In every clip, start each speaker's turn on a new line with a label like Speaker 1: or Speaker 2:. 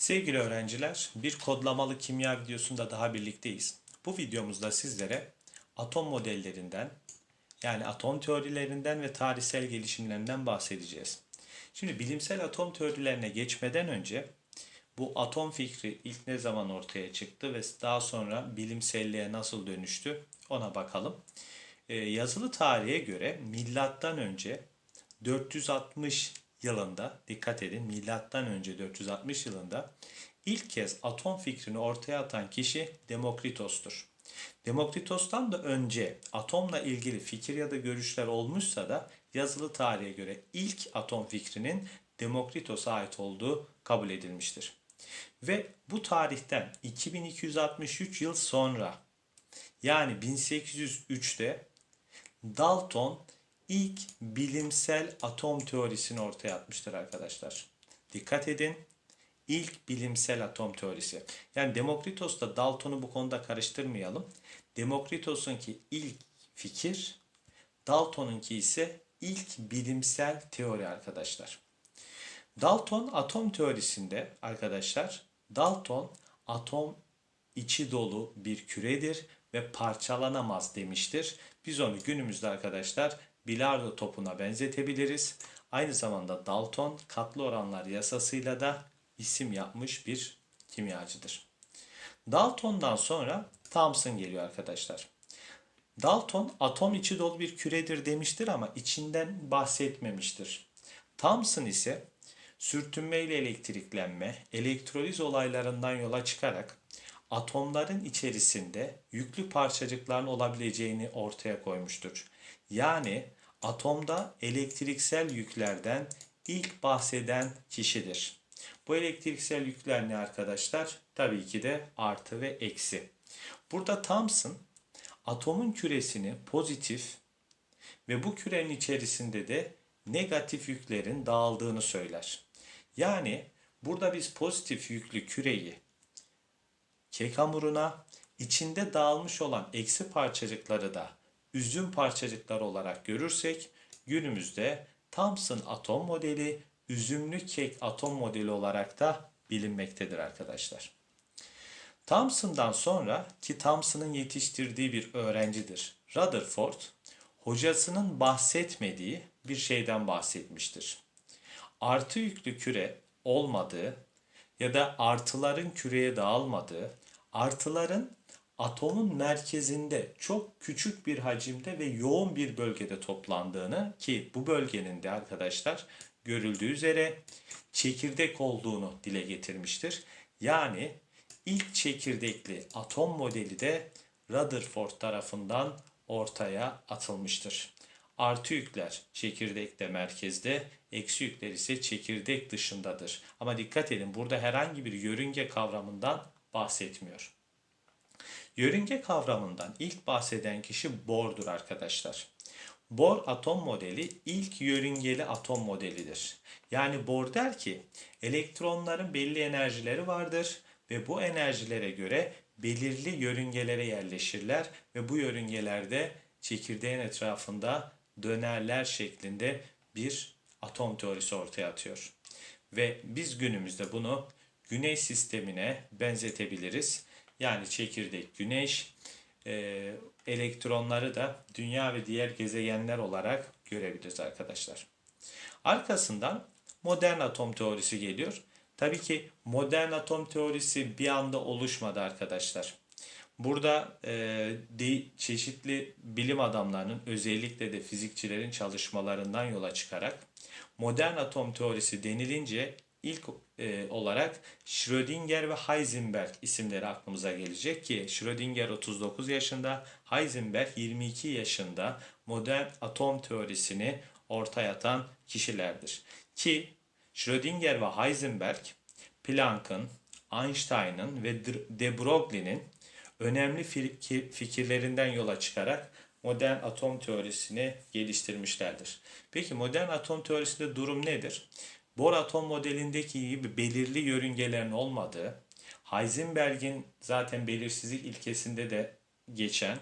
Speaker 1: Sevgili öğrenciler, bir kodlamalı kimya videosunda daha birlikteyiz. Bu videomuzda sizlere atom modellerinden, yani atom teorilerinden ve tarihsel gelişimlerinden bahsedeceğiz. Şimdi bilimsel atom teorilerine geçmeden önce bu atom fikri ilk ne zaman ortaya çıktı ve daha sonra bilimselliğe nasıl dönüştü ona bakalım. Ee, yazılı tarihe göre milattan önce 460 yılında dikkat edin milattan önce 460 yılında ilk kez atom fikrini ortaya atan kişi Demokritos'tur. Demokritos'tan da önce atomla ilgili fikir ya da görüşler olmuşsa da yazılı tarihe göre ilk atom fikrinin Demokritos'a ait olduğu kabul edilmiştir. Ve bu tarihten 2263 yıl sonra yani 1803'te Dalton ilk bilimsel atom teorisini ortaya atmıştır arkadaşlar. Dikkat edin. İlk bilimsel atom teorisi. Yani Demokritos'la Dalton'u bu konuda karıştırmayalım. Demokritos'unki ilk fikir, Dalton'unki ise ilk bilimsel teori arkadaşlar. Dalton atom teorisinde arkadaşlar, Dalton atom içi dolu bir küredir ve parçalanamaz demiştir. Biz onu günümüzde arkadaşlar bilardo topuna benzetebiliriz. Aynı zamanda Dalton katlı oranlar yasasıyla da isim yapmış bir kimyacıdır. Dalton'dan sonra Thomson geliyor arkadaşlar. Dalton atom içi dolu bir küredir demiştir ama içinden bahsetmemiştir. Thomson ise sürtünme ile elektriklenme, elektroliz olaylarından yola çıkarak atomların içerisinde yüklü parçacıkların olabileceğini ortaya koymuştur. Yani atomda elektriksel yüklerden ilk bahseden kişidir. Bu elektriksel yükler ne arkadaşlar? Tabii ki de artı ve eksi. Burada Thomson atomun küresini pozitif ve bu kürenin içerisinde de negatif yüklerin dağıldığını söyler. Yani burada biz pozitif yüklü küreyi kek hamuruna içinde dağılmış olan eksi parçacıkları da üzüm parçacıkları olarak görürsek günümüzde Thomson atom modeli üzümlü kek atom modeli olarak da bilinmektedir arkadaşlar. Thomson'dan sonra ki Thomson'ın yetiştirdiği bir öğrencidir. Rutherford hocasının bahsetmediği bir şeyden bahsetmiştir. Artı yüklü küre olmadığı ya da artıların küreye dağılmadığı, artıların atomun merkezinde çok küçük bir hacimde ve yoğun bir bölgede toplandığını ki bu bölgenin de arkadaşlar görüldüğü üzere çekirdek olduğunu dile getirmiştir. Yani ilk çekirdekli atom modeli de Rutherford tarafından ortaya atılmıştır. Artı yükler çekirdekte merkezde, eksi yükler ise çekirdek dışındadır. Ama dikkat edin burada herhangi bir yörünge kavramından bahsetmiyor. Yörünge kavramından ilk bahseden kişi Bohr'dur arkadaşlar. Bohr atom modeli ilk yörüngeli atom modelidir. Yani Bohr der ki elektronların belli enerjileri vardır ve bu enerjilere göre belirli yörüngelere yerleşirler ve bu yörüngelerde çekirdeğin etrafında dönerler şeklinde bir atom teorisi ortaya atıyor. Ve biz günümüzde bunu güneş sistemine benzetebiliriz. Yani çekirdek güneş, e, elektronları da dünya ve diğer gezegenler olarak görebiliriz arkadaşlar. Arkasından modern atom teorisi geliyor. Tabii ki modern atom teorisi bir anda oluşmadı arkadaşlar. Burada e, de, çeşitli bilim adamlarının özellikle de fizikçilerin çalışmalarından yola çıkarak modern atom teorisi denilince ilk e, olarak Schrödinger ve Heisenberg isimleri aklımıza gelecek ki Schrödinger 39 yaşında, Heisenberg 22 yaşında modern atom teorisini ortaya atan kişilerdir. Ki Schrödinger ve Heisenberg Planck'ın, Einstein'ın ve de Broglie'nin önemli fikirlerinden yola çıkarak modern atom teorisini geliştirmişlerdir. Peki modern atom teorisinde durum nedir? Bohr atom modelindeki gibi belirli yörüngelerin olmadığı, Heisenberg'in zaten belirsizlik ilkesinde de geçen,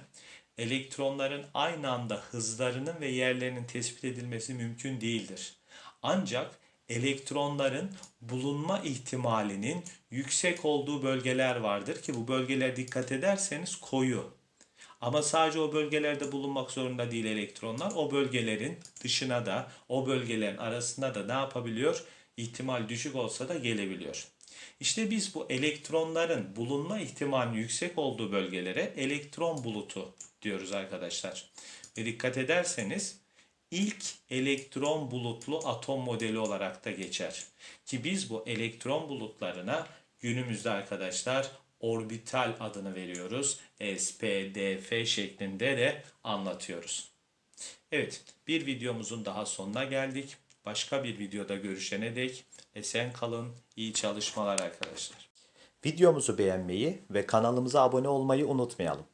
Speaker 1: elektronların aynı anda hızlarının ve yerlerinin tespit edilmesi mümkün değildir. Ancak elektronların bulunma ihtimalinin yüksek olduğu bölgeler vardır ki bu bölgeler dikkat ederseniz koyu. Ama sadece o bölgelerde bulunmak zorunda değil elektronlar. O bölgelerin dışına da, o bölgelerin arasında da ne yapabiliyor? İhtimal düşük olsa da gelebiliyor. İşte biz bu elektronların bulunma ihtimalinin yüksek olduğu bölgelere elektron bulutu diyoruz arkadaşlar. Ve dikkat ederseniz ilk elektron bulutlu atom modeli olarak da geçer. Ki biz bu elektron bulutlarına günümüzde arkadaşlar orbital adını veriyoruz. S, P, D, F şeklinde de anlatıyoruz. Evet, bir videomuzun daha sonuna geldik. Başka bir videoda görüşene dek esen kalın, iyi çalışmalar arkadaşlar.
Speaker 2: Videomuzu beğenmeyi ve kanalımıza abone olmayı unutmayalım.